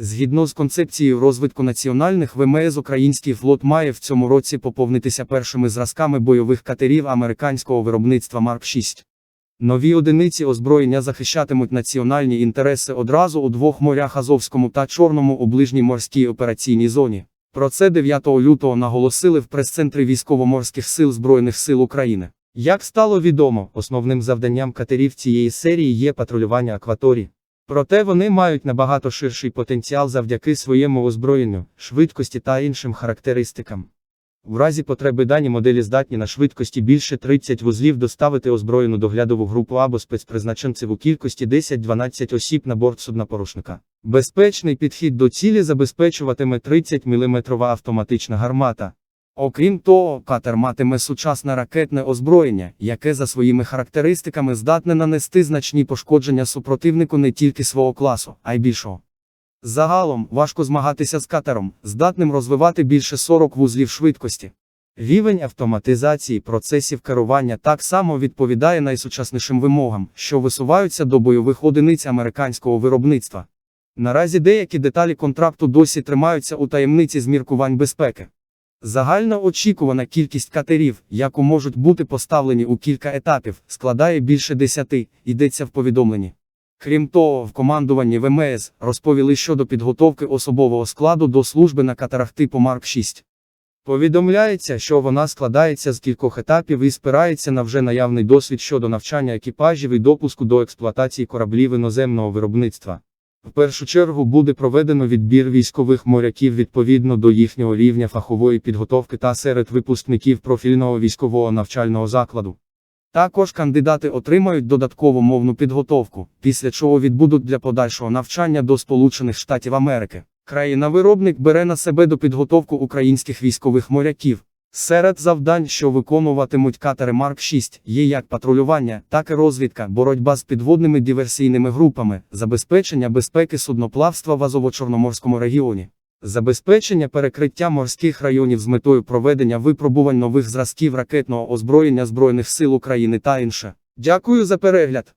Згідно з концепцією розвитку національних ВМС, український флот має в цьому році поповнитися першими зразками бойових катерів американського виробництва Марк 6. Нові одиниці озброєння захищатимуть національні інтереси одразу у двох морях Азовському та Чорному у ближній морській операційній зоні. Про це 9 лютого наголосили в прес-центрі військово-морських сил Збройних сил України. Як стало відомо, основним завданням катерів цієї серії є патрулювання акваторії. Проте вони мають набагато ширший потенціал завдяки своєму озброєнню, швидкості та іншим характеристикам. В разі потреби дані моделі здатні на швидкості більше 30 вузлів доставити озброєну доглядову групу або спецпризначенців у кількості 10-12 осіб на борт судна-порушника. Безпечний підхід до цілі забезпечуватиме 30 мм автоматична гармата. Окрім того, катер матиме сучасне ракетне озброєння, яке за своїми характеристиками здатне нанести значні пошкодження супротивнику не тільки свого класу, а й більшого. Загалом важко змагатися з катером, здатним розвивати більше 40 вузлів швидкості. Рівень автоматизації процесів керування так само відповідає найсучаснішим вимогам, що висуваються до бойових одиниць американського виробництва. Наразі деякі деталі контракту досі тримаються у таємниці зміркувань безпеки. Загальна очікувана кількість катерів, яку можуть бути поставлені у кілька етапів, складає більше 10, йдеться в повідомленні. Крім того, в командуванні ВМС розповіли щодо підготовки особового складу до служби на катерах типу Марк 6. Повідомляється, що вона складається з кількох етапів і спирається на вже наявний досвід щодо навчання екіпажів і допуску до експлуатації кораблів іноземного виробництва. В першу чергу буде проведено відбір військових моряків відповідно до їхнього рівня фахової підготовки та серед випускників профільного військового навчального закладу. Також кандидати отримають додаткову мовну підготовку, після чого відбудуть для подальшого навчання до Сполучених Штатів Америки. Країна-виробник бере на себе до підготовку українських військових моряків. Серед завдань, що виконуватимуть катери Марк 6, є як патрулювання, так і розвідка, боротьба з підводними диверсійними групами, забезпечення безпеки судноплавства в Азово-Чорноморському регіоні. Забезпечення перекриття морських районів з метою проведення випробувань нових зразків ракетного озброєння Збройних сил України та інше. Дякую за перегляд.